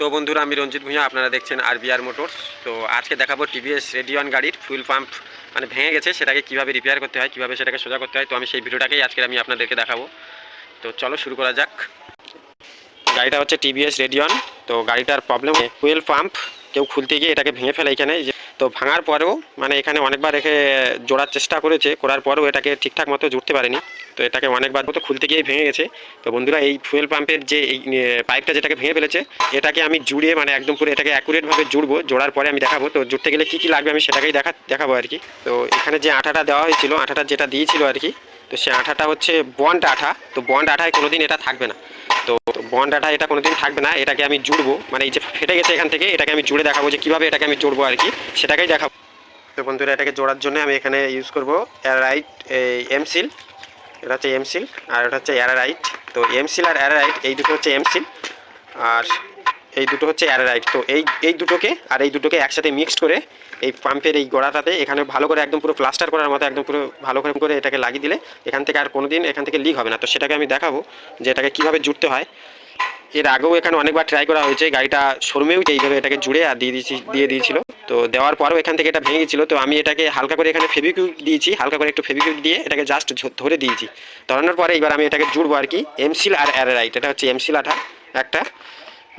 তো বন্ধুরা, আমি রঞ্জিত ভূঁইয়া, আপনারা দেখছেন আরবিআর মোটরস তো আজকে দেখাবো টিভিএস রেডিয়ন গাড়ির ফুয়েল পাম্প মানে ভেঙে গেছে, সেটাকে কীভাবে রিপেয়ার করতে হয়, কীভাবে সেটাকে সোজা করতে হয়। তো আমি সেই ভিডিওটাকেই আজকে আমি আপনাদেরকে দেখাবো। তো চলো শুরু করা যাক। গাড়িটা হচ্ছে টিভিএস রেডিয়ন তো গাড়িটার প্রবলেম ফুয়েল পাম্প কেউ খুলতে গিয়ে এটাকে ভেঙে ফেলে এখানে। তো ভাঙার পরেও মানে এখানে অনেকবার রেখে জোড়ার চেষ্টা করেছে, করার পরেও এটাকে ঠিকঠাক মতো জুড়তে পারেনি। তো এটাকে অনেকবার মতো খুলতে গিয়ে ভেঙে গেছে। তো বন্ধুরা, এই ফুয়েল পাম্পের যে এই পাইপটা যেটাকে ভেঙে ফেলেছে, এটাকে আমি জুড়িয়ে মানে একদম পুরো এটাকে অ্যাকুরেটভাবে জুড়বো, জোড়ার পরে আমি দেখাবো। তো জুড়তে গেলে কী কী লাগবে আমি সেটাকেই দেখা, দেখাবো আর কি। তো এখানে যে আঠাটা দেওয়া হয়েছিল, আঠাটা যেটা দিয়েছিল আর কি, তো সে আঠাটা হচ্ছে বন্ড আঠা। তো বন্ড আঠায় কোনোদিন এটা থাকবে না। তো বন্ড আঠা এটা কোনোদিন থাকবে না, এটাকে আমি জুড়বো। মানে এই যে ফেটে গেছে এখান থেকে, এটাকে আমি জুড়ে দেখাবো যে কীভাবে এটাকে আমি জুড়বো আর কি, সেটাকেই দেখাবো। তো বন্ধুরা, এটাকে জোড়ার জন্য আমি এখানে ইউজ করব এয়ারাইট এমসিল এটা হচ্ছে এমসিল আর এটা হচ্ছে অ্যারারাইট তো এমসিল আর অ্যারারাইট এই দুটো হচ্ছে এমসিল আর এই দুটো হচ্ছে অ্যারারাইট তো এই এই দুটোকে আর এই দুটোকে একসাথে মিক্সড করে এই পাম্পের এই গোড়াটাতে এখানে ভালো করে একদম পুরো প্লাস্টার করার মতো একদম পুরো ভালো করে করে এটাকে লাগিয়ে দিলে এখান থেকে আর কোনো দিন এখান থেকে লিক হবে না। তো সেটাকে আমি দেখাবো যে এটাকে কীভাবে জুড়তে হয়। এর আগেও এখানে অনেকবার ট্রাই করা হয়েছে। গাড়িটা শোরুমেও এইভাবে এটাকে জুড়ে আর দিয়ে দিয়েছি দিয়ে দিয়েছিল। তো দেওয়ার পরও এখান থেকে এটা ভেঙে গেছিল তো আমি এটাকে হালকা করে এখানে ফেবিকুইক দিয়েছি। হালকা করে একটু ফেবিকুইক দিয়ে এটাকে জাস্ট ধরে দিয়েছি। ধরানোর পরে এবার আমি এটাকে জুড়বো আর কি। এমসিল আর অ্যারাইট এটা হচ্ছে এমসিল আঠা একটা।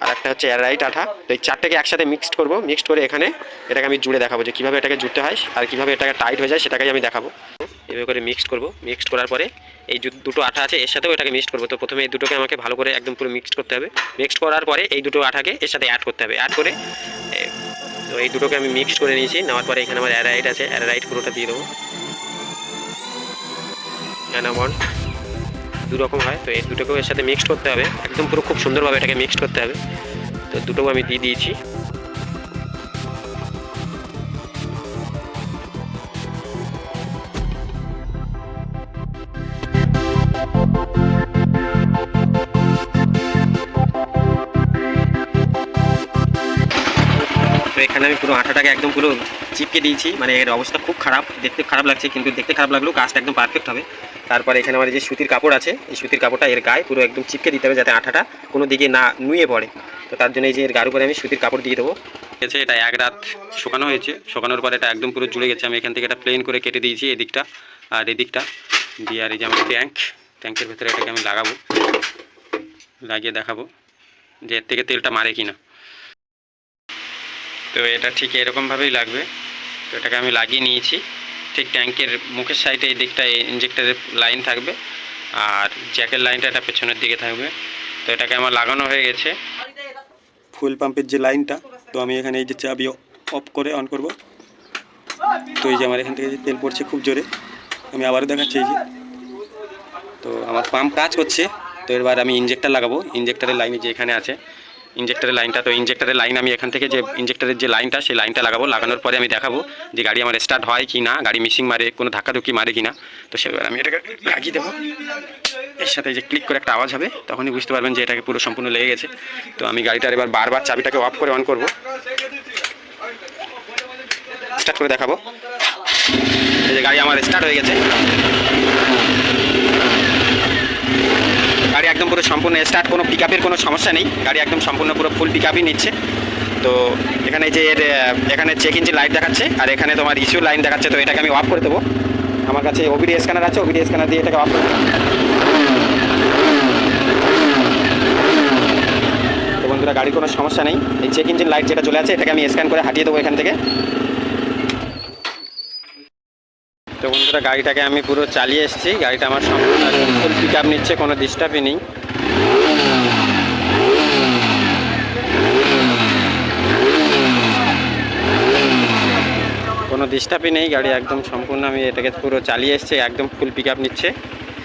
আর একটা হচ্ছে অ্যারাইট আঠা। তো এই চারটাকে একসাথে মিক্সড করব। মিক্সড করে এখানে এটাকে আমি জুড়ে দেখাবো যে কীভাবে এটাকে জুড়তে হয় আর কীভাবে এটাকে টাইট হয়ে যায় সেটাকেই আমি দেখাবো। এভাবে করে মিক্সড করব। মিক্সড করার পরে এই দুটো আঠা আছে, এর সাথেও এটাকে মিক্সড করব। তো প্রথমে এই দুটোকে আমাকে ভালো করে একদম পুরো মিক্সড করতে হবে। মিক্সড করার পরে এই দুটো আঠাকে এর সাথে অ্যাড করতে হবে। অ্যাড করে তো এই দুটোকে আমি মিক্সড করে নিয়েছি। নেওয়ার পরে এখানে আমার অ্যারাইট আছে। অ্যারাইট পুরোটা দিয়ে দেবো। অ্যানামন্ড দু রকম হয়। তো এই দুটোকেও এর সাথে মিক্সড করতে হবে। একদম পুরো খুব সুন্দরভাবে এটাকে মিক্সড করতে হবে। তো দুটোও আমি দিয়ে দিয়েছি। তো এখানে আমি পুরো আঠাটাকে একদম পুরো চিপকে দিয়েছি। মানে এর অবস্থা খুব খারাপ, দেখতে খারাপ লাগছে, কিন্তু দেখতে খারাপ লাগলেও কাজটা একদম পারফেক্ট হবে। তারপরে এখানে আমার যে সুতির কাপড় আছে, এই সুতির কাপড়টা এর গায়ে পুরো একদম চিপকে দিতে হবে যাতে আঠাটা কোনো দিকে না নুয়ে পড়ে। তো তার জন্য এই যে এর গায়ের উপরে আমি সুতির কাপড় দিয়ে দেবো। ঠিক আছে এটা এক রাত শুকানো হয়েছে। শুকানোর পরে এটা একদম পুরো জুড়ে গেছে। আমি এখান থেকে এটা প্লেন করে কেটে দিয়েছি এদিকটা, আর এদিকটা দিয়ে আর এই যে আমার ট্যাঙ্ক ট্যাঙ্কের ভেতরে এটাকে আমি লাগাবো, লাগিয়ে দেখাবো যে এর থেকে তেলটা মারে কিনা। তো এটা ঠিক এরকমভাবেই লাগবে। তো এটাকে আমি লাগিয়ে নিয়েছি। ঠিক ট্যাঙ্কের মুখের সাইডে এই দিকটা ইঞ্জেক্টরের লাইন থাকবে আর জ্যাকের লাইনটা এটা পেছনের দিকে থাকবে। তো এটাকে আমার লাগানো হয়ে গেছে। ফুল পাম্পের যে লাইনটা তো আমি এখানে এই যে চাবি অফ করে অন করব। তো এই যে আমার এখান থেকে যে তেল পড়ছে খুব জোরে, আমি আবারও দেখাচ্ছি এই যে। তো আমার পাম্প কাজ করছে। তো এবার আমি ইঞ্জেক্টর লাগাবো। ইঞ্জেক্টরের লাইনে যে এখানে আছে ইঞ্জেক্টরের লাইনটা, তো ইঞ্জেক্টরের লাইন আমি এখান থেকে যে ইঞ্জেক্টরের যে লাইনটা, সেই লাইনটা লাগাবো, লাগানোর পরে আমি দেখাবো যে গাড়ি আমার স্টার্ট হয় কি না, গাড়ি মিসিং মারে, কোনো ধাক্কাধুক্কি মারে কি না। তো সেবার আমি এটাকে লাগিয়ে দেবো। এর সাথে যে ক্লিক করে একটা আওয়াজ হবে, তখনই বুঝতে পারবেন যে এটাকে পুরো সম্পূর্ণ লেগে গেছে। তো আমি গাড়িটার এবার বারবার চাবিটাকে অফ করে অন করব। স্টার্ট করে দেখাবো। এই যে গাড়ি আমার স্টার্ট হয়ে গেছে গাড়ি একদম পুরো সম্পূর্ণ স্টার্ট কোনো পিক কোনো সমস্যা নেই। গাড়ি একদম সম্পূর্ণ পুরো ফুল পিক নিচ্ছে। তো এখানে যে এর এখানে চেক ইঞ্জিন লাইট দেখাচ্ছে, আর এখানে তোমার ইস্যু লাইন দেখাচ্ছে, তো এটাকে আমি অফ করে দেবো। আমার কাছে ওবিডি স্ক্যানার আছে ওবিডি স্ক্যানার দিয়ে এটাকে অফ করে তো বন্ধুরা, গাড়ির কোনো সমস্যা নেই। এই চেক ইঞ্জিন লাইট যেটা চলে আছে, এটাকে আমি স্ক্যান করে হাঁটিয়ে দেবো এখান থেকে। তো বন্ধুরা, গাড়িটাকে আমি পুরো চালিয়ে এসেছি। গাড়িটা আমার সম্পূর্ণ ফুল পিক আপ নিচ্ছে, কোনো ডিস্টার্বই নেই। কোনো ডিস্টার্বই নেই, গাড়ি একদম সম্পূর্ণ আমি এটাকে পুরো চালিয়ে এসেছি, একদম ফুল পিক আপ নিচ্ছে।